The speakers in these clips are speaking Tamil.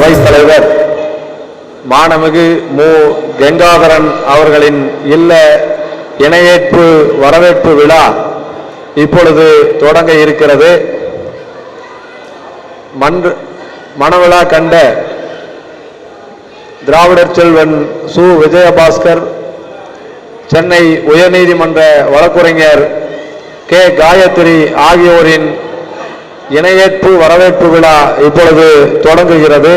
அவைத்தலைவர் மாணமிகு மு. கங்காதரன் அவர்களின் இல்ல இணையேற்பு வரவேற்பு விழா இப்பொழுது தொடங்க இருக்கிறது. மன்ற மணவிழா கண்ட திராவிடர் செல்வன் சு. விஜயபாஸ்கர் சென்னை உயர்நீதிமன்ற வழக்குரைஞர் கே. காயத்ரி ஆகியோரின் இணையேற்பு வரவேற்பு விழா இப்பொழுது தொடங்குகிறது.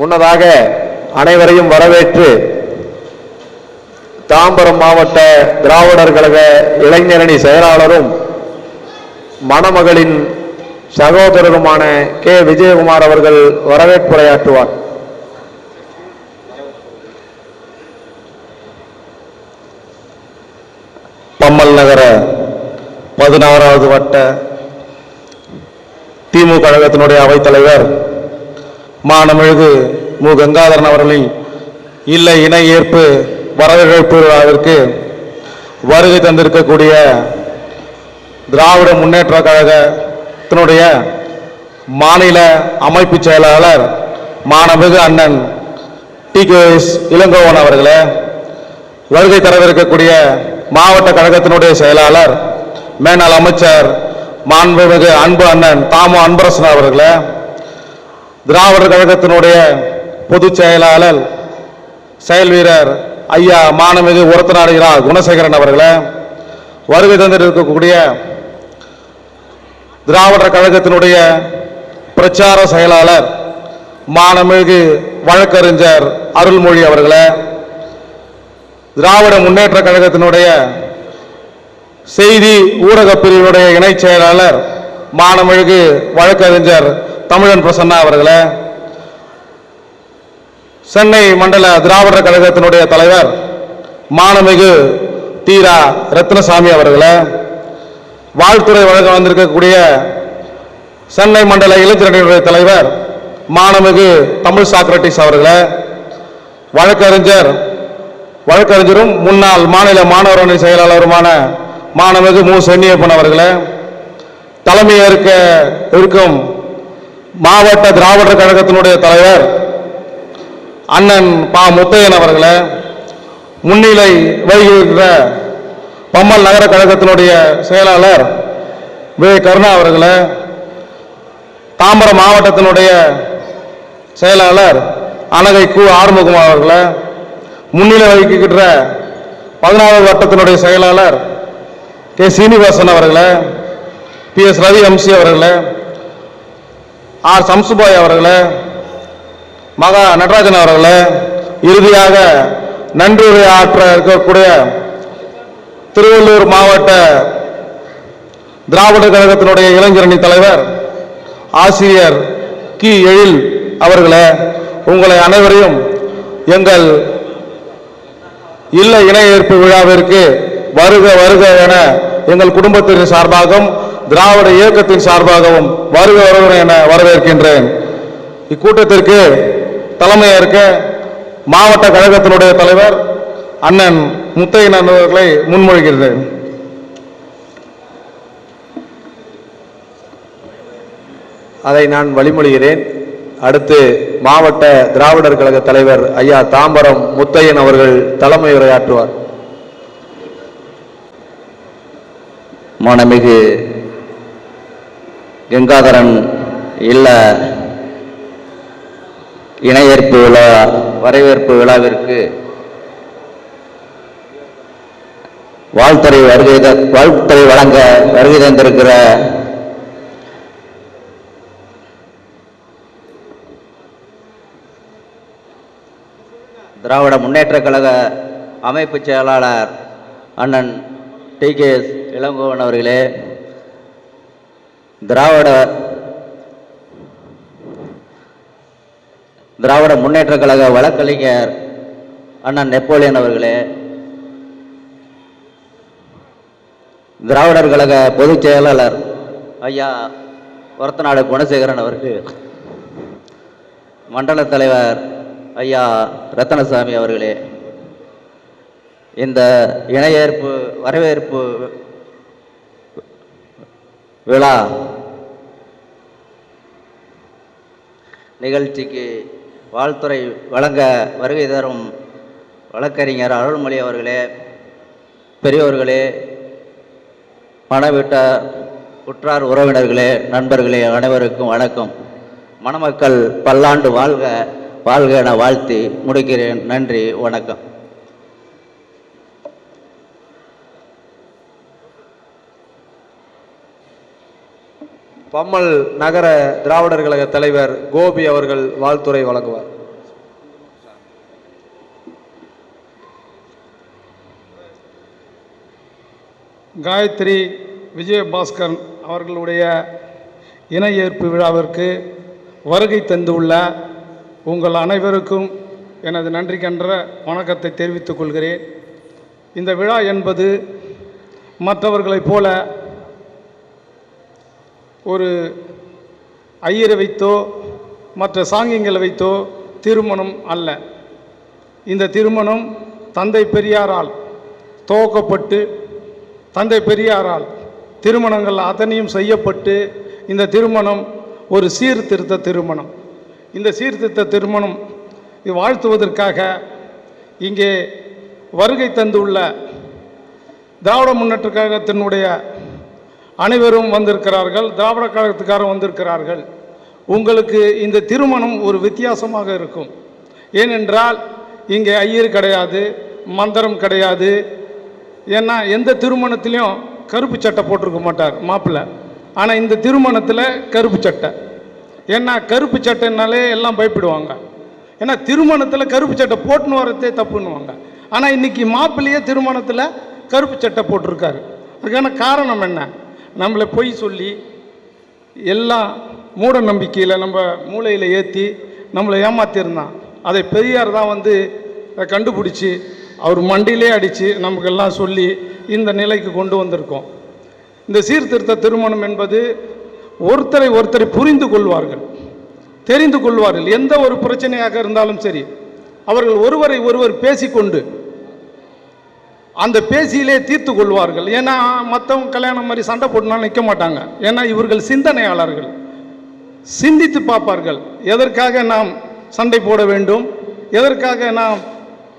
முன்னதாக அனைவரையும் வரவேற்று தாம்பரம் மாவட்ட திராவிடர் கழக இளைஞரணி செயலாளரும் மணமகளின் சகோதரருமான கே. விஜயகுமார் அவர்கள் வரவேற்புரையாற்றுவார். பம்மல் நகர பதினாறாவது வட்ட திமுக கழகத்தினுடைய அவைத்தலைவர் மானமிகு மு. கங்காதரன் அவர்களின் இல்லை இணை ஏற்பு வரவேற்பு விழாவிற்கு வருகை தந்திருக்கக்கூடிய திராவிட முன்னேற்ற கழகத்தினுடைய மாநில அமைப்பு செயலாளர் மானமிகு அண்ணன் டி. கே. எஸ். இளங்கோவன் அவர்களே வருகை தரவிருக்கக்கூடிய மாவட்ட கழகத்தினுடைய செயலாளர் மேனாள் அமைச்சர் மாண்புமிகு அன்பு அண்ணன் தாமு அன்பரசன் அவர்களை திராவிடர் கழகத்தினுடைய பொதுச் செயலாளர் செயல் வீரர் ஐயா மானமிகு உரத்தநாடுகிறா குணசேகரன் அவர்களை வருகை தந்திருக்கக்கூடிய திராவிடர் கழகத்தினுடைய பிரச்சார செயலாளர் மானமிகு வழக்கறிஞர் அருள்மொழி அவர்களை திராவிட முன்னேற்ற கழகத்தினுடைய செய்தி ஊடகப் பிரிவினுடைய இணைச் செயலாளர் மானமிகு வழக்கறிஞர் தமிழன் பிரசன்னா அவர்களே சென்னை மண்டல திராவிடர் கழகத்தினுடைய தலைவர் மானமிகு தீரா ரத்னசாமி அவர்களே வாழ்த்துறை வழங்க வந்திருக்கக்கூடிய சென்னை மண்டல இளைஞரணியுடைய தலைவர் மானமிகு தமிழ் சாக்ரட்டிஸ் அவர்களே வழக்கறிஞர் வழக்கறிஞரும் முன்னாள் மாநில மாணவர் அணி செயலாளருமான மாணமிகு மு. சென்னியப்பன் அவர்களே தலைமை ஏற்க இருக்கும் மாவட்ட திராவிடர் கழகத்தினுடைய தலைவர் அண்ணன் பா. முத்தையன் அவர்களே முன்னிலை வகிக்கிற பம்மல் நகர கழகத்தினுடைய செயலாளர் வே. கருணா அவர்களே தாம்பரம் மாவட்டத்தினுடைய செயலாளர் அனகை கு. ஆறுமுகம் அவர்களே முன்னிலை வகிக்கின்ற பதினாறாவது வட்டத்தினுடைய செயலாளர் கே. சீனிவாசன் அவர்களே பி. எஸ். ரவி எம்சி அவர்களே ஆர். சம்சுபாய் அவர்களே மகா நடராஜன் அவர்களே இறுதியாக நன்றியுரை ஆற்ற இருக்கக்கூடிய திருவள்ளூர் மாவட்ட திராவிட கழகத்தினுடைய இளைஞரணி தலைவர் ஆசிரியர் கி. எழில் அவர்களே உங்களை அனைவரையும் எங்கள் இல்ல இணை ஏற்பு விழாவிற்கு வருக வருக என எங்கள் குடும்பத்தின் சார்பாகவும் திராவிட இயக்கத்தின் சார்பாகவும் வருக வருக என வரவேற்கின்றேன். இக்கூட்டத்திற்கு தலைமையேற்க மாவட்ட கழகத்தினுடைய தலைவர் அண்ணன் முத்தையன் அவர்களை முன்மொழிகிறேன். அதை நான் வழிமொழிகிறேன். அடுத்து மாவட்ட திராவிடர் கழக தலைவர் ஐயா தாம்பரம் முத்தையன் அவர்கள் தலைமை உரையாற்றுவார். மானமிகு கங்காதரன் இல்ல இணையேற்பு விழா வரவேற்பு விழாவிற்கு வாழ்த்துறை வருகை வாழ்த்துறை வழங்க வருகை தந்திருக்கிற திராவிட முன்னேற்ற கழக அமைப்பு செயலாளர் அண்ணன் டி. கே. எஸ். இளங்கோவன் அவர்களே திராவிட திராவிட முன்னேற்ற கழக வழக்கறிஞர் அண்ணன் நெப்போலியன் அவர்களே திராவிடர் கழக பொதுச் செயலாளர் ஐயா ஒரத்தநாடு குணசேகரன் அவர்கள் மண்டல தலைவர் ஐயா ரத்தனசாமி அவர்களே இந்த இணையேற்பு வரவேற்பு விழா நிகழ்ச்சிக்கு வாழ்த்துறை வழங்க வருகை தரும் வழக்கறிஞர் அருள்மொழி அவர்களே பெரியோர்களே மணவிட்டார் உற்றார் உறவினர்களே நண்பர்களே அனைவருக்கும் வணக்கம். மணமக்கள் பல்லாண்டு வாழ்க. வாழ்க என வாழ்த்தி முடிக்கிறேன். நன்றி வணக்கம். பம்மல் நகர திராவிடர் கழக தலைவர் கோபி அவர்கள் வாழ்த்துரை வழங்குவார். காயத்ரி விஜயபாஸ்கர் அவர்களுடைய இணை ஏற்பு விழாவிற்கு வருகை தந்துள்ள உங்கள் அனைவருக்கும் எனது நன்றி கன்ற வணக்கத்தை தெரிவித்துக் கொள்கிறேன். இந்த விழா என்பது மற்றவர்களைப் போல ஒரு ஐயரை வைத்தோ மற்ற சாங்கியங்களை வைத்தோ திருமணம் அல்ல. இந்த திருமணம் தந்தை பெரியாரால் துவக்கப்பட்டு தந்தை பெரியாரால் திருமணங்கள் அத்தனையும் செய்யப்பட்டு இந்த திருமணம் ஒரு சீர்திருத்த திருமணம். இந்த சீர்திருத்த திருமணம் வாழ்த்துவதற்காக இங்கே வருகை தந்துள்ள திராவிட முன்னேற்ற கழகத்தினுடைய அனைவரும் வந்திருக்கிறார்கள். திராவிட கழகத்துக்காரர் வந்திருக்கிறார்கள். உங்களுக்கு இந்த திருமணம் ஒரு வித்தியாசமாக இருக்கும். ஏனென்றால் இங்கே ஐயர் கிடையாது மந்திரம் கிடையாது. ஏன்னா எந்த திருமணத்திலையும் கருப்பு சட்டை போட்டிருக்க மாட்டார் மாப்பிள்ளை. ஆனால் இந்த திருமணத்தில் கருப்பு சட்டை. ஏன்னா கருப்பு சட்டைனாலே எல்லாம் பயப்படுவாங்க. ஏன்னா திருமணத்தில் கருப்பு சட்டை போட்டுன்னு வரதே தப்புன்னுவாங்க. ஆனால் இன்றைக்கி மாப்பிள்ளையே திருமணத்தில் கருப்பு சட்டை போட்டிருக்காரு. அதுக்கான காரணம் என்ன? நம்மளை பொய் சொல்லி எல்லாம் மூட நம்பிக்கையில் நம்ம மூளையில் ஏற்றி நம்மளை ஏமாத்திருந்தான். அதை பெரியார் தான் வந்து அதை கண்டுபிடிச்சி அவர் மண்டியிலே அடித்து நமக்கெல்லாம் சொல்லி இந்த நிலைக்கு கொண்டு வந்திருக்கோம். இந்த சீர்திருத்த திருமணம் என்பது ஒருத்தரை ஒருத்தரை புரிந்து கொள்வார்கள். தெரிந்து கொள்வார்கள். எந்த ஒரு பிரச்சனையாக இருந்தாலும் சரி அவர்கள் ஒருவரை ஒருவர் பேசிக்கொண்டு அந்த பேசியிலே தீர்த்து கொள்வார்கள். ஏன்னா மற்றவங்க கல்யாணம் மாதிரி சண்டை போட்டுனா நிற்க மாட்டாங்க. ஏன்னா இவர்கள் சிந்தனையாளர்கள். சிந்தித்து பார்ப்பார்கள். எதற்காக நாம் சண்டை போட வேண்டும்? எதற்காக நாம்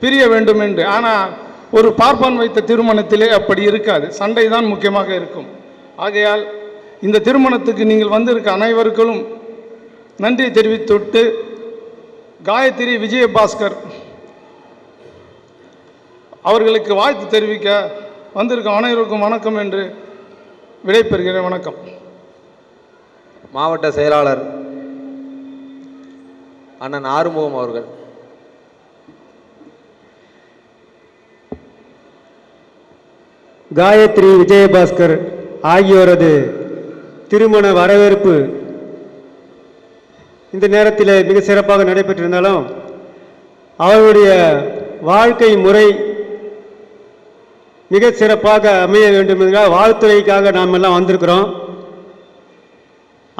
பிரிய வேண்டும் என்று? ஆனால் ஒரு பார்ப்பான் வைத்த திருமணத்திலே அப்படி இருக்காது. சண்டை தான் முக்கியமாக இருக்கும். ஆகையால் இந்த திருமணத்துக்கு நீங்கள் வந்திருக்க அனைவருக்கும் நன்றி தெரிவித்துவிட்டு காயத்ரி விஜயபாஸ்கர் அவர்களுக்கு வாழ்த்து தெரிவிக்க வந்திருக்க அனைவருக்கும் வணக்கம் என்று விடைபெறுகிறேன். வணக்கம். மாவட்ட செயலாளர் அண்ணன் ஆறுமுகம் அவர்கள். காயத்ரி விஜயபாஸ்கர் ஆகியோரது திருமண வரவேற்பு. இந்த நேரத்தில் மிக சிறப்பாக நடைபெற்றிருந்தாலும் அவருடைய வாழ்க்கை முறை மிக சிறப்பாக அமைய வேண்டும் என்ற வாழ்த்துறைக்காக நாம் எல்லாம் வந்திருக்கிறோம்.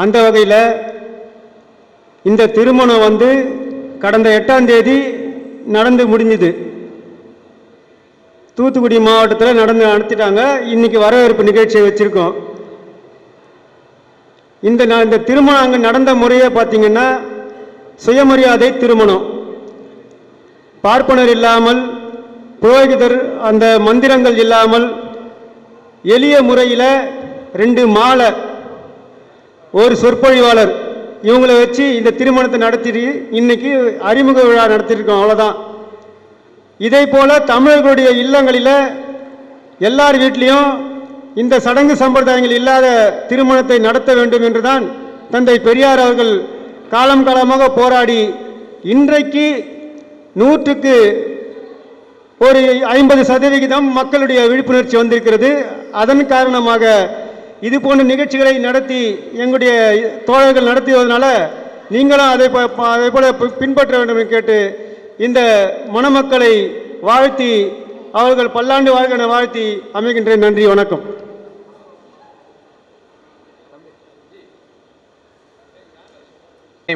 அந்த வகையில் இந்த திருமணம் வந்து கடந்த எட்டாம் தேதி நடந்து முடிஞ்சுது. தூத்துக்குடி மாவட்டத்தில் நடந்து நடத்திட்டாங்க. இன்னைக்கு வரவேற்பு நிகழ்ச்சியை வச்சுருக்கோம். இந்த இந்த திருமணம் அங்கே நடந்த முறையை பார்த்தீங்கன்னா சுயமரியாதை திருமணம். பார்ப்பனர் இல்லாமல் புரோகிதர் அந்த மந்திரங்கள் இல்லாமல் எளிய முறையில் ரெண்டு மாலை ஒரு சொற்பொழிவாளர் இவங்களை வச்சு இந்த திருமணத்தை நடத்தி இன்னைக்கு அறிமுக விழா நடத்தியிருக்கோம் அவ்வளோதான் இதே போல் தமிழர்களுடைய இல்லங்களில் எல்லார் வீட்லேயும் இந்த சடங்கு சம்பிரதாயங்கள் இல்லாத திருமணத்தை நடத்த வேண்டும் என்றுதான் தந்தை பெரியார் அவர்கள் காலம் காலமாக போராடி இன்றைக்கு நூற்றுக்கு ஒரு ஐம்பது சதவிகிதம் மக்களுடைய விழிப்புணர்ச்சி வந்திருக்கிறது. அதன் காரணமாக இது போன்ற நிகழ்ச்சிகளை நடத்தி எங்களுடைய தோழர்கள் நடத்துவதனால நீங்களும் அதை அதே அதை போல பின்பற்ற வேண்டும் கேட்டு இந்த மணமக்களை வாழ்த்தி அவர்கள் பல்லாண்டு வாழ்க என வாழ்த்தி அமைகின்றேன். நன்றி வணக்கம்.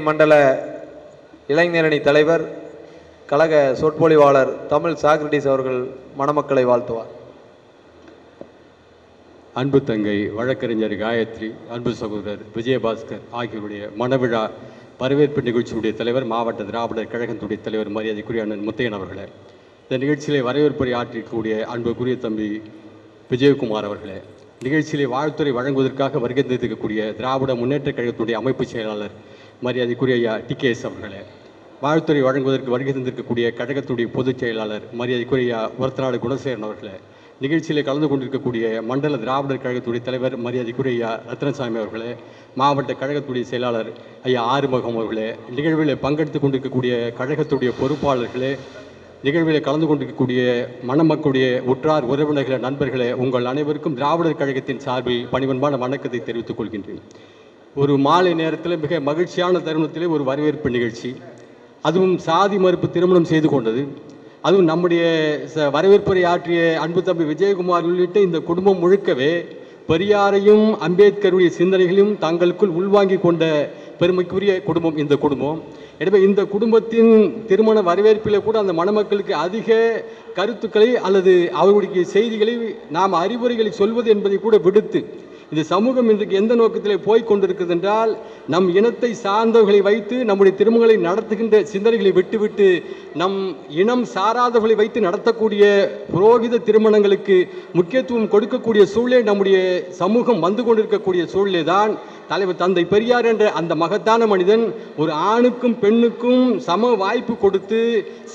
மண்டல இளைஞரணி தலைவர் கழக சொற்பொழிவாளர் தமிழ் சாக்ரட்டிஸ் அவர்கள் மணமக்களை வாழ்த்துவார். அன்பு தங்கை வழக்கறிஞர் காயத்ரி அன்பு சகோதரர் விஜயபாஸ்கர் ஆகியோருடைய மணவிழா வரவேற்பு நிகழ்ச்சியுடைய தலைவர் மாவட்ட திராவிடர் கழகத்துடைய தலைவர் மரியாதைக்குரிய அண்ணன் முத்தையன் அவர்களே. இந்த நிகழ்ச்சியிலே வரவேற்புரை ஆற்றிருக்கக்கூடிய அன்புக்குரிய தம்பி விஜயகுமார் அவர்களே நிகழ்ச்சியிலே வாழ்த்துறை வழங்குவதற்காக வருகை தந்திருக்கக்கூடிய திராவிட முன்னேற்றக் கழகத்துடைய அமைப்பு செயலாளர் மரியாதைக்குரிய ஐயா டிகேஎஸ் அவர்களே வாழ்த்துறை வழங்குவதற்கு வருகை தந்திருக்கக்கூடிய கழகத்துடைய பொதுச் செயலாளர் மரியாதைக்குரிய ஐயா ஒருத்தநாடு குணசேகரன் அவர்களே நிகழ்ச்சியிலே கலந்து கொண்டிருக்கக்கூடிய மண்டல திராவிடர் கழகத்துடைய தலைவர் மரியாதைக்குரிய ஐயா ரத்னசாமி அவர்களே மாவட்ட கழகத்துடைய செயலாளர் ஐயா ஆறுமுகம் அவர்களே நிகழ்வில் பங்கெடுத்து கொண்டிருக்கக்கூடிய கழகத்துடைய பொறுப்பாளர்களே நிகழ்வில் கலந்து கொண்டிருக்கக்கூடிய மணமக்களுடைய உற்றார் உறவினர்களே நண்பர்களே உங்கள் அனைவருக்கும் திராவிடர் கழகத்தின் சார்பில் பணிவன்பான வணக்கத்தை தெரிவித்துக் கொள்கின்றேன். ஒரு மாலை நேரத்தில் மிக மகிழ்ச்சியான தருணத்திலே ஒரு வரவேற்பு நிகழ்ச்சி. அதுவும் சாதி மறுப்பு திருமணம் செய்து கொண்டது. அதுவும் நம்முடைய ச- வரவேற்புரை ஆற்றிய அன்பு தம்பி விஜயகுமார் உள்ளிட்ட இந்த குடும்பம் முழுக்கவே பெரியாரையும் அம்பேத்கருடைய சிந்தனைகளையும் தங்களுக்குள் உள்வாங்கிக் கொண்ட பெருமைக்குரிய குடும்பம் இந்த குடும்பம். எனவே இந்த குடும்பத்தின் திருமண வரவேற்பில் கூட அந்த மணமக்களுக்கு அதிக கருத்துக்களை அல்லது அவர்களுடைய செய்திகளை நாம் அறிவுரைகளை சொல்வது என்பதை கூட விடுத்து இந்த சமூகம் இன்றைக்கு எந்த நோக்கத்திலே போய் கொண்டிருக்கிறது என்றால் நம் இனத்தை சார்ந்தவர்களை வைத்து நம்முடைய திருமணங்களை நடத்துகின்ற சிந்தனைகளை விட்டுவிட்டு நம் இனம் சாராதவர்களை வைத்து நடத்தக்கூடிய புரோகித திருமணங்களுக்கு முக்கியத்துவம் கொடுக்கக்கூடிய சூழ்நிலை நம்முடைய சமூகம் வந்து கொண்டிருக்கக்கூடிய சூழ்நிலை தான் தலைவர் தந்தை பெரியார் என்ற அந்த மகத்தான மனிதன் ஒரு ஆணுக்கும் பெண்ணுக்கும் சம வாய்ப்பு கொடுத்து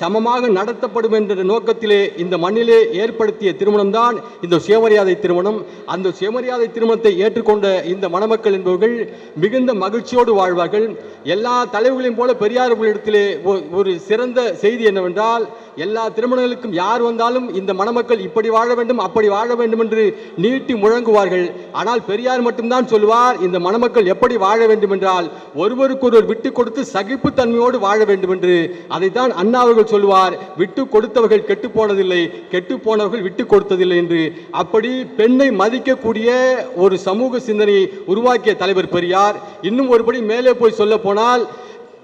சமமாக நடத்தப்படும் என்ற நோக்கத்திலே இந்த மண்ணிலே ஏற்படுத்திய திருமணம் தான் இந்த சுயமரியாதை திருமணம். அந்த சுயமரியாதை திருமணத்தை ஏற்றுக்கொண்ட இந்த மணமக்கள் என்பவர்கள் மிகுந்த மகிழ்ச்சியோடு வாழ்வார்கள். எல்லா தலைவர்களையும் போல பெரியார் இடத்திலே ஒரு சிறந்த செய்தி என்னவென்றால் எல்லா திருமணங்களுக்கும் யார் வந்தாலும் இந்த மணமக்கள் இப்படி வாழ வேண்டும் அப்படி வாழ வேண்டும் என்று நீட்டி முழங்குவார்கள். ஆனால் பெரியார் மட்டும்தான் சொல்வார் இந்த மணம் மக்கள் எப்படி வாழ வேண்டும் என்றால் ஒருவருக்கொருவர் விட்டு கொடுத்து சகிப்புத்தன்மையோடு வாழ வேண்டும் என்று அதைத்தான் அண்ணா அவர்கள் சொல்வார் விட்டு கொடுத்தவர்கள் கெட்டு போனதில்லை கெட்டு போனவர்கள் விட்டு கொடுத்ததில்லை என்று. அப்படி பெண்ணை மதிக்கக்கூடிய ஒரு சமூக சிந்தனையை உருவாக்கிய தலைவர் பெரியார். இன்னும் ஒருபடி மேலே போய் சொல்ல போனால்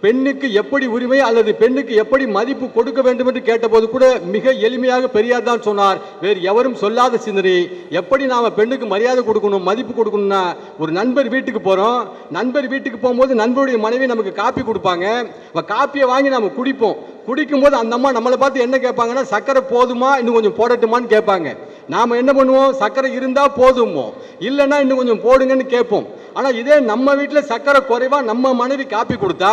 பெண்ணுக்கு எப்படி உரிமை அல்லது பெண்ணுக்கு எப்படி மதிப்பு கொடுக்க வேண்டும் என்று கேட்டபோது கூட மிக எளிமையாக பெரியார் தான் சொன்னார். வேறு எவரும் சொல்லாத சிந்தனை. எப்படி நாம் பெண்ணுக்கு மரியாதை கொடுக்கணும் மதிப்பு கொடுக்கணும்னா ஒரு நண்பர் வீட்டுக்கு போகிறோம் நண்பர் வீட்டுக்கு போகும்போது நண்பருடைய மனைவி நமக்கு காப்பி கொடுப்பாங்க. காப்பியை வாங்கி நம்ம குடிப்போம். குடிக்கும்போது அந்த அம்மா நம்மளை பார்த்து என்ன கேட்பாங்கன்னா சக்கரை போதுமா? இன்னும் கொஞ்சம் போடட்டுமான்னு கேட்பாங்க. நாம் என்ன பண்ணுவோம்? சக்கரை இருந்தால் போதுமோ? இல்லைன்னா இன்னும் கொஞ்சம் போடுங்கன்னு கேட்போம். ஆனால் இதே நம்ம வீட்டில் சக்கரை குறைவா நம்ம மனைவி காப்பி கொடுத்தா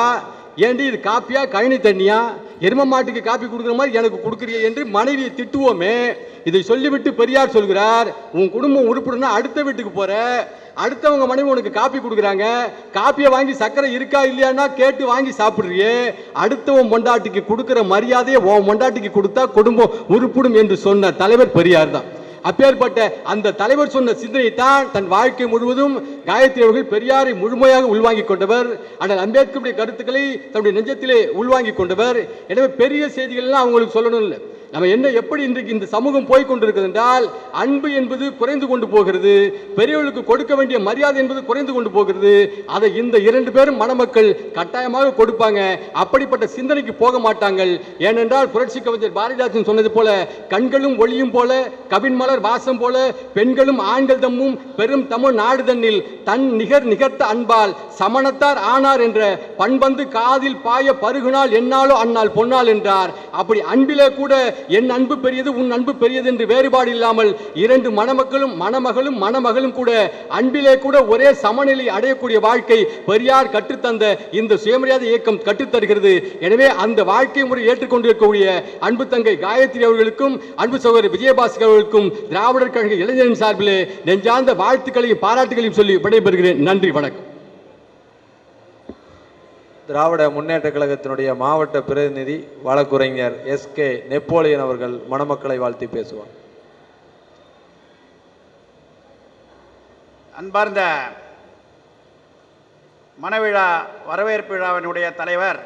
ஏண்டி இது காப்பியா கழனி தண்ணியா? எரும மாட்டுக்கு காப்பி கொடுக்குற மாதிரி எனக்கு கொடுக்குறிய என்று மனைவியை திட்டுவோமே. இதை சொல்லிவிட்டு பெரியார் சொல்கிறார் உன் குடும்பம் உருப்படுனா அடுத்த வீட்டுக்கு போற. அடுத்தவங்க மனைவி உனக்கு காப்பி கொடுக்குறாங்க. காப்பியை வாங்கி சக்கரை இருக்கா இல்லையான்னா கேட்டு வாங்கி சாப்பிடுறியே. அடுத்தவன் பொண்டாட்டிக்கு கொடுக்குற மரியாதையை உன் பொண்டாட்டிக்கு கொடுத்தா குடும்பம் உருப்பிடும் என்று சொன்ன தலைவர் பெரியார் தான். அப்பேற்பட்ட அந்த தலைவர் சொன்ன சிந்தனை தான் தன் வாழ்க்கை முழுவதும் காயத்ரி அவர்கள் பெரியாரை முழுமையாக உள்வாங்கிக் கொண்டவர். ஆனால் அம்பேத்கருடைய கருத்துக்களை தன்னுடைய நெஞ்சத்திலே உள்வாங்கிக் கொண்டவர். எனவே பெரிய செய்திகள்லாம் அவங்களுக்கு சொல்லணும் இல்லை நம்ம என்ன எப்படி இன்றைக்கு இந்த சமூகம் போய்கொண்டிருக்கிறது என்றால் அன்பு என்பது குறைந்து கொண்டு போகிறது பெரியவர்களுக்கு கொடுக்க வேண்டிய மரியாதை என்பது குறைந்து கொண்டு போகிறது அதை இந்த இரண்டு பேரும் மணமக்கள் கட்டாயமாக கொடுப்பாங்க அப்படிப்பட்ட சிந்தனைக்கு போக மாட்டாங்கள். ஏனென்றால் புரட்சி கவிஞர் பாரதிதாசன் சொன்னது போல கண்களும் ஒளியும் போல கவின் மலர் வாசம் போல பெண்களும் ஆண்கள் தம்மும் பெரும் தமிழ் நாடு தன்னில் தன் நிகர் நிகர்த்த அன்பால் சமணத்தார் ஆனார் என்ற பண்பந்து காதில் பாய பருகுனால் என்னாலோ அன்னால் பொன்னால் என்றார். அப்படி அன்பிலே கூட என் அன்பு பெரியது உன் அன்பு பெரியது என்று வேறுபாடு இல்லாமல் இரண்டு மணமக்களும் மணமகளும் மணமகளும் கூட அன்பிலே கூட ஒரே சமநிலை அடையக்கூடிய வாழ்க்கை பெரியார் கற்றுத்தந்த இந்த சுயமரியாதை இயக்கம் கற்றுத்தருகிறது. எனவே அந்த வாழ்க்கை முறை ஏற்றுக்கொண்டிருக்கக்கூடிய அன்பு தங்கை காயத்ரி அவர்களுக்கும் அன்பு சகோதரி விஜயபாஸ்கர் அவர்களுக்கும் திராவிடர் கழக இளைஞரின் சார்பிலே நெஞ்சார்ந்த வாழ்த்துக்களையும் பாராட்டுகளையும் சொல்லி விடைபெறுகிறேன். நன்றி வணக்கம். திராவிட முன்னேற்ற கழகத்தினுடைய மாவட்ட பிரதிநிதி வழக்குரைஞர் எஸ் கே நெப்போலியன் அவர்கள் மணமக்களை வாழ்த்தி பேசுவார். அன்பார்ந்த மணவிழா வரவேற்பு விழாவினுடைய தலைவர்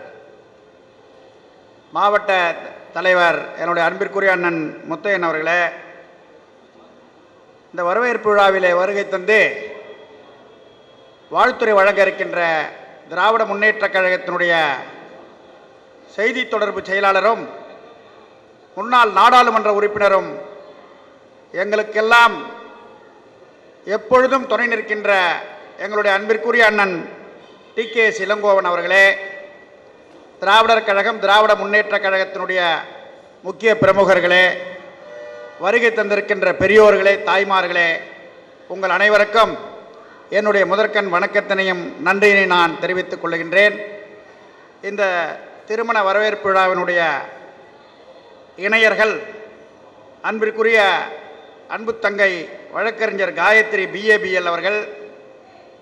மாவட்ட தலைவர் என்னுடைய அன்பிற்குரிய அண்ணன் முத்தையன் அவர்களே இந்த வரவேற்பு விழாவிலே வருகை தந்து வாழ்த்துறை வழங்க இருக்கின்ற திராவிட முன்னேற்றக் கழகத்தினுடைய செய்தி தொடர்பு செயலாளரும் முன்னாள் நாடாளுமன்ற உறுப்பினரும் எங்களுக்கெல்லாம் எப்பொழுதும் துணை நிற்கின்ற எங்களுடைய அன்பிற்குரிய அண்ணன் டி. கே. இளங்கோவன் அவர்களே திராவிடர் கழகம் திராவிட முன்னேற்ற கழகத்தினுடைய முக்கிய பிரமுகர்களே வருகை தந்திருக்கின்ற பெரியோர்களே தாய்மார்களே உங்கள் அனைவருக்கும் என்னுடைய முதற்கண் வணக்கத்தினையும் நன்றியினை நான் தெரிவித்துக் கொள்கின்றேன். இந்த திருமண வரவேற்பு விழாவினுடைய இணையர்கள் அன்பிற்குரிய அன்பு தங்கை வழக்கறிஞர் காயத்ரி பிஏபிஎல் அவர்கள்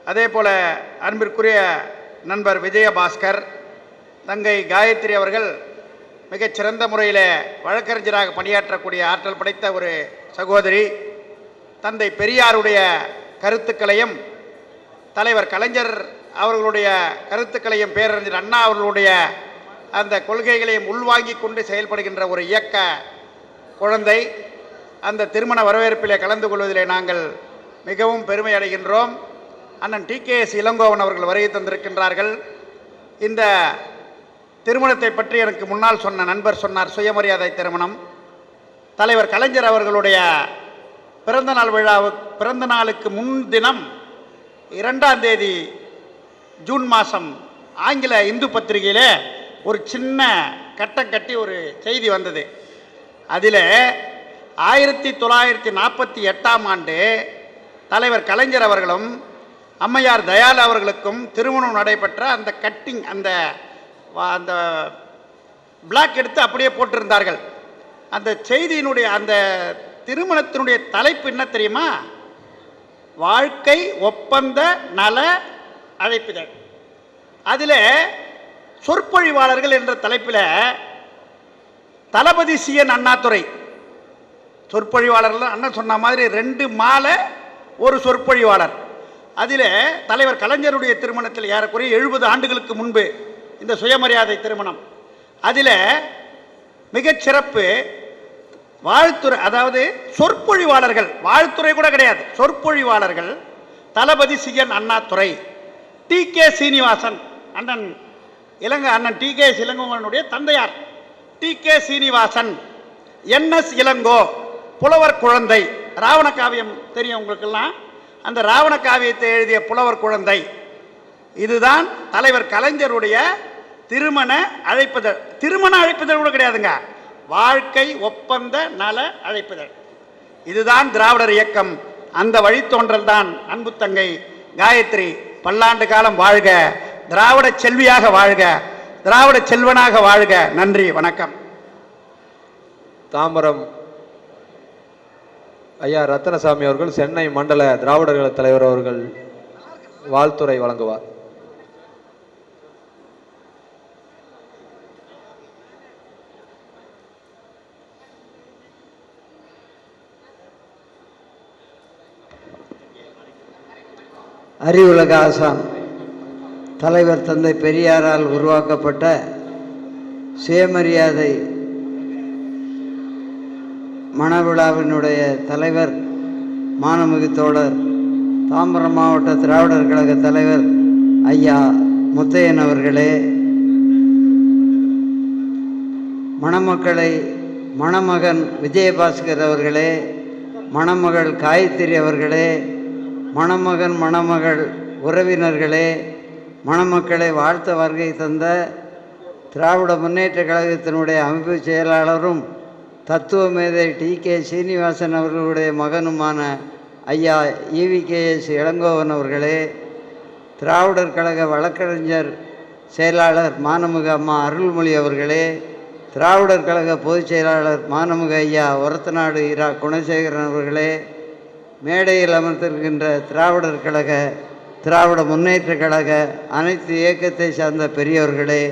அதே போல அன்பிற்குரிய நண்பர் விஜயபாஸ்கர் தங்கை காயத்ரி அவர்கள் மிகச்சிறந்த முறையில் வழக்கறிஞராக பணியாற்றக்கூடிய ஆற்றல் படைத்த ஒரு சகோதரி தந்தை பெரியாருடைய கருத்துக்களையும் தலைவர் கலைஞர் அவர்களுடைய கருத்துக்களையும் பேரறிஞர் அண்ணா அவர்களுடைய அந்த கொள்கைகளையும் உள்வாங்கி கொண்டு செயல்படுகின்ற ஒரு இயக்க குழந்தை அந்த திருமண வரவேற்பிலே கலந்து கொள்வதிலே நாங்கள் மிகவும் பெருமை அடைகின்றோம். அண்ணன் டி. கே. எஸ். இளங்கோவன் அவர்கள் வருகை தந்திருக்கின்றார்கள். இந்த திருமணத்தை பற்றி எனக்கு முன்னால் சொன்ன நண்பர் சொன்னார் சுயமரியாதை திருமணம். தலைவர் கலைஞர் அவர்களுடைய பிறந்தநாள் விழாவு பிறந்த நாளுக்கு முன்தினம் இரண்டாம் தேதி ஜூன் மாதம் ஆங்கில இந்து பத்திரிகையில் ஒரு சின்ன கட்டம் கட்டி ஒரு செய்தி வந்தது. அதில் ஆயிரத்தி தொள்ளாயிரத்தி நாற்பத்தி எட்டாம் ஆண்டு தலைவர் கலைஞர் அவர்களும் அம்மையார் தயால் அவர்களுக்கும் திருமணம் நடைபெற்ற அந்த கட்டிங் அந்த அந்த பிளாக் எடுத்து அப்படியே போட்டிருந்தார்கள். அந்த செய்தியினுடைய அந்த திருமணத்தினுடைய தலைப்பு என்ன தெரியுமா? வாழ்க்கை ஒப்பந்த நல அழைப்பிதழ் அதில் சொற்பொழிவாளர்கள் என்ற தலைப்பில் தளபதி சிஎன் அண்ணாதுரை. சொற்பொழிவாளர்கள் அண்ணன் சொன்ன மாதிரி ரெண்டு மாலை ஒரு சொற்பொழிவாளர். அதில் தலைவர் கலைஞருடைய திருமணத்தில் ஏறக்குறைய எழுபது ஆண்டுகளுக்கு முன்பு இந்த சுயமரியாதை திருமணம். அதில் மிகச்சிறப்பு வாழ்த்துறை அதாவது சொற்பொழிவாளர்கள் வாழ்த்துறை கூட கிடையாது. சொற்பொழிவாளர்கள் தளபதி CN Annadurai T. K. Srinivasan அண்ணன் இளங்க அண்ணன் டி. கே. இளங்கோவனுடைய தந்தையார். T. K. Srinivasan NS Ilango புலவர் குழந்தை. ராவண காவியம் தெரியும் உங்களுக்கெல்லாம்? அந்த ராவண காவியத்தை எழுதிய புலவர் குழந்தை. இதுதான் தலைவர் கலைஞருடைய திருமண அழைப்புதழ் திருமண அழைப்புதழ் கூட கிடையாதுங்க. வாழ்க்கை ஒப்பந்த நல அழைப்பிதழ். இதுதான் திராவிடர் இயக்கம். அந்த வழித்தோன்றல் தான் அன்பு தங்கை காயத்ரி பல்லாண்டு காலம் வாழ்க. திராவிட செல்வியாக வாழ்க. திராவிட செல்வனாக வாழ்க. நன்றி வணக்கம். தாமரம் ஐயா ரத்தனசாமி அவர்கள் சென்னை மண்டல திராவிடர்கள் தலைவர் அவர்கள் வாழ்த்துரை வழங்குவார். அறிவுலக ஆசான் தலைவர் தந்தை பெரியாரால் உருவாக்கப்பட்ட சுயமரியாதை மணவிழாவினுடைய தலைவர் மானமிகு தோழர் தாம்பரம் மாவட்ட திராவிடர் கழக தலைவர் ஐயா முத்தையன் அவர்களே மணமக்களை மணமகன் விஜயபாஸ்கர் அவர்களே மணமகள் காயத்ரி அவர்களே மணமகன் மணமகள் உறவினர்களே மணமக்களை வாழ்த்த வருகை தந்த திராவிட முன்னேற்ற கழகத்தினுடைய அமைப்பு செயலாளரும் தத்துவ மேதை டி. கே. சீனிவாசன் அவர்களுடைய மகனுமான ஐயா இவி கே. எஸ். இளங்கோவன் அவர்களே திராவிடர் கழக வழக்கறிஞர் செயலாளர் மானமுக அம்மா அருள்மொழி அவர்களே திராவிடர் கழக பொதுச் செயலாளர் மானமுக ஐயா ஒரத்தநாடு இரா. குணசேகரன் அவர்களே மேடையில் அமர்ந்திருக்கின்ற திராவிடர் கழக திராவிட முன்னேற்ற கழக அனைத்து இயக்கத்தை சார்ந்த பெரியவர்களே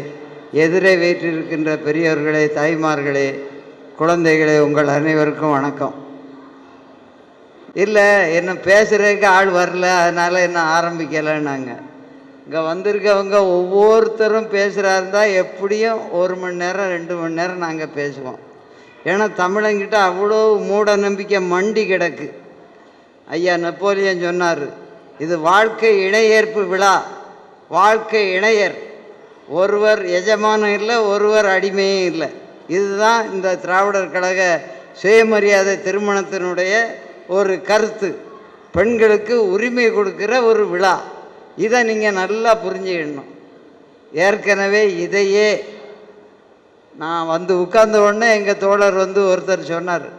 எதிரே வீற்றிருக்கின்ற பெரியவர்களே தாய்மார்களே குழந்தைகளே உங்கள் அனைவருக்கும் வணக்கம். இல்லை என்ன பேசுகிறதுக்கு ஆள் வரல அதனால் என்ன ஆரம்பிக்கலைன்னாங்க. இங்கே வந்திருக்கவங்க ஒவ்வொருத்தரும் பேசுகிறா இருந்தால் எப்படியும் ஒரு மணி நேரம் ரெண்டு மணி நேரம் நாங்கள் பேசுவோம். ஏன்னா தமிழங்கிட்ட அவ்வளோ மூட நம்பிக்கை மண்டி கிடக்கு. ஐயா நெப்போலியன் சொன்னார் இது வாழ்க்கை இணையேற்பு விழா. வாழ்க்கை இணையர். ஒருவர் எஜமானம் இல்லை ஒருவர் அடிமையும் இல்லை. இதுதான் இந்த திராவிடர் கழக சுயமரியாதை திருமணத்தினுடைய ஒரு கருத்து. பெண்களுக்கு உரிமை கொடுக்கிற ஒரு விழா. இதை நீங்கள் நல்லா புரிஞ்சுக்கணும். ஏற்கனவே இதையே நான் வந்து உட்கார்ந்த உடனே எங்கள் தோழர் வந்து ஒருத்தர் சொன்னார்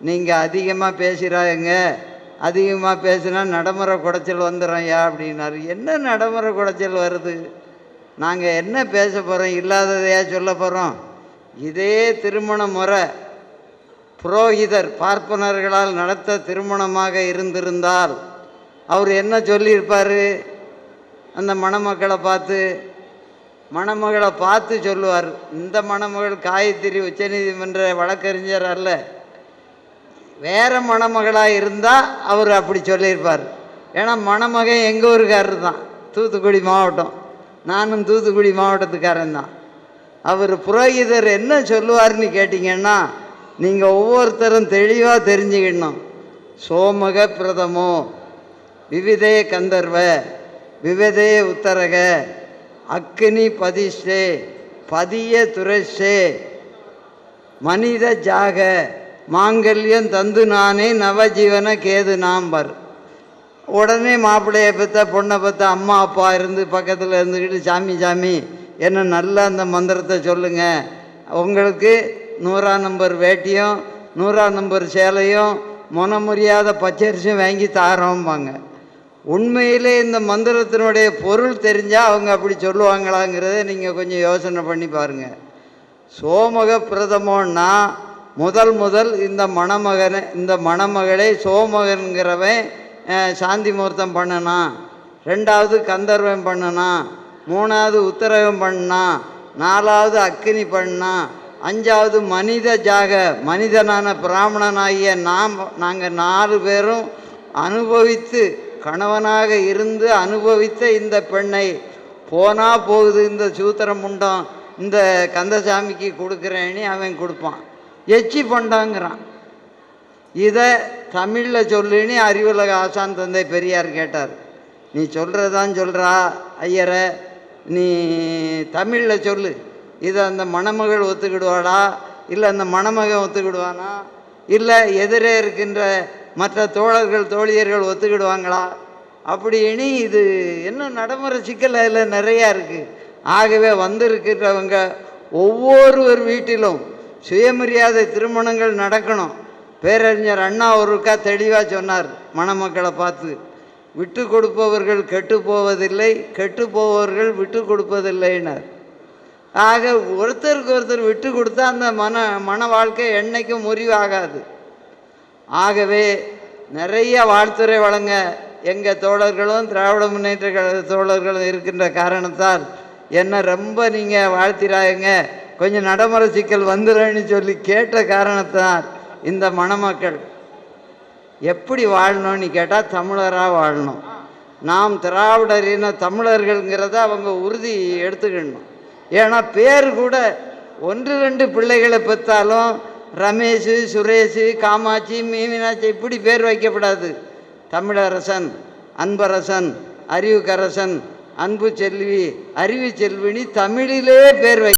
நீங்கள் அதிகமாக பேசுகிறாங்க அதிகமாக பேசினா நடைமுறை குடைச்சல் வந்துடும் அப்படின்னாரு. என்ன நடைமுறை குடைச்சல் வருது? நாங்கள் என்ன பேச போகிறோம் இல்லாததையா சொல்ல போகிறோம் இதே திருமண முறை. புரோகிதர் பார்ப்பனர்களால் நடத்த திருமணமாக இருந்திருந்தால் அவர் என்ன சொல்லியிருப்பார்? அந்த மணமக்களை பார்த்து மணமகளை பார்த்து சொல்லுவார். இந்த மணமகள் காயத்திரி உச்சநீதிமன்ற வழக்கறிஞர் அல்ல. வேறு மணமகளாக இருந்தால் அவர் அப்படி சொல்லியிருப்பார். ஏன்னா மணமகன் எங்கள் ஊருக்காரர் தான். தூத்துக்குடி மாவட்டம். நானும் தூத்துக்குடி மாவட்டத்துக்காரன் தான். அவர் புரோகிதர் என்ன சொல்லுவார்னு கேட்டிங்கன்னா நீங்கள் ஒவ்வொருத்தரும் தெளிவாக தெரிஞ்சுக்கணும். சோமக பிரதமோ விவிதே கந்தர்வ விவிதே உத்தரக அக்னி பதிஷ்டே பதிய துரஷே மனித ஜாக மாங்கல்யம் தந்து நானே நவஜீவன கேது நாம்பர். உடனே மாப்பிள்ளையை பெற்ற பொண்ணை பெற்ற அம்மா அப்பா இருந்து பக்கத்தில் இருந்துக்கிட்டு சாமி சாமி என்ன நல்லா அந்த மந்திரத்தை சொல்லுங்கள் உங்களுக்கு நூறாம் நம்பர் வேட்டியும் நூறாம் நம்பர் சேலையும் முனமுறியாத பச்சரிசியும் வாங்கி தாரோம்பாங்க. உண்மையிலே இந்த மந்திரத்தினுடைய பொருள் தெரிஞ்சால் அவங்க அப்படி சொல்லுவாங்களாங்கிறத நீங்கள் கொஞ்சம் யோசனை பண்ணி பாருங்கள் சோமக பிரதமோன்னா முதல் முதல் இந்த மணமகனை இந்த மணமகளை சோமகன்கிறவன் சாந்தி முகூர்த்தம் பண்ணனான். ரெண்டாவது கந்தர்வன் பண்ணினான். மூணாவது உத்தரவம் பண்ணான் நாலாவது அக்கினி பண்ணான் அஞ்சாவது மனித ஜாக மனிதனான பிராமணனாகிய நாம் நாங்கள் நாலு பேரும் அனுபவித்து கணவனாக இருந்து அனுபவித்த இந்த பெண்ணை போனால் போகுது இந்த சூத்திரம் முண்டம் இந்த கந்தசாமிக்கு கொடுக்குறேன்னு அவன் கொடுப்பான். எச்சி பண்டாங்கிறான். இதை தமிழில் சொல்லுன்னு அறிவுலக ஆசான் தந்தை பெரியார் கேட்டார். நீ சொல்கிறதான் சொல்கிறா ஐயரை. நீ தமிழில் சொல்லு. இதை அந்த மணமகள் ஒத்துக்கிடுவாளா? இல்லை அந்த மணமகன் ஒத்துக்கிடுவானா? இல்லை எதிரே இருக்கின்ற மற்ற தோழர்கள் தோழியர்கள் ஒத்துக்கிடுவாங்களா? அப்படின்னு இது இன்னும் நடைமுறை சிக்கல் அதில் நிறையா இருக்குது ஆகவே வந்திருக்கிறவங்க ஒவ்வொருவர் வீட்டிலும் சுயமரியாதை திருமணங்கள் நடக்கணும். பேரறிஞர் அண்ணா ஒருக்கா தெளிவாக சொன்னார் மணமக்களை பார்த்து. விட்டு கொடுப்பவர்கள் கெட்டு போவதில்லை கெட்டு போபவர்கள் விட்டு கொடுப்பதில்லைன்னார் ஆக ஒருத்தருக்கு ஒருத்தர் விட்டு கொடுத்தா அந்த மன மன வாழ்க்கை என்றைக்கும் முறிவாகாது. ஆகவே நிறைய வாழ்த்துறை வழங்க எங்கள் தோழர்களும் திராவிட முன்னேற்ற கழக தோழர்களும் இருக்கின்ற காரணத்தால் என்னை ரொம்ப நீங்கள் வாழ்த்திராயங்க. கொஞ்சம் நடைமுறை சிக்கல் வந்துடுறேன்னு சொல்லி கேட்ட காரணத்தால் இந்த மணமக்கள். எப்படி வாழணும்னு கேட்டால் தமிழராக வாழணும். நாம் திராவிடர் இன தமிழர்கள்ங்கிறத அவங்க உறுதி எடுத்துக்கணும். ஏன்னா பேர் கூட ஒன்று ரெண்டு பிள்ளைகளை பெற்றாலும் ரமேஷ் சுரேஷ் காமாட்சி மீனாட்சி இப்படி பேர் வைக்கப்படாது. தமிழரசன் அன்பரசன் அறிவுக்கரசன் அன்பு செல்வி அறிவு செல்வினி தமிழிலே பேர் வை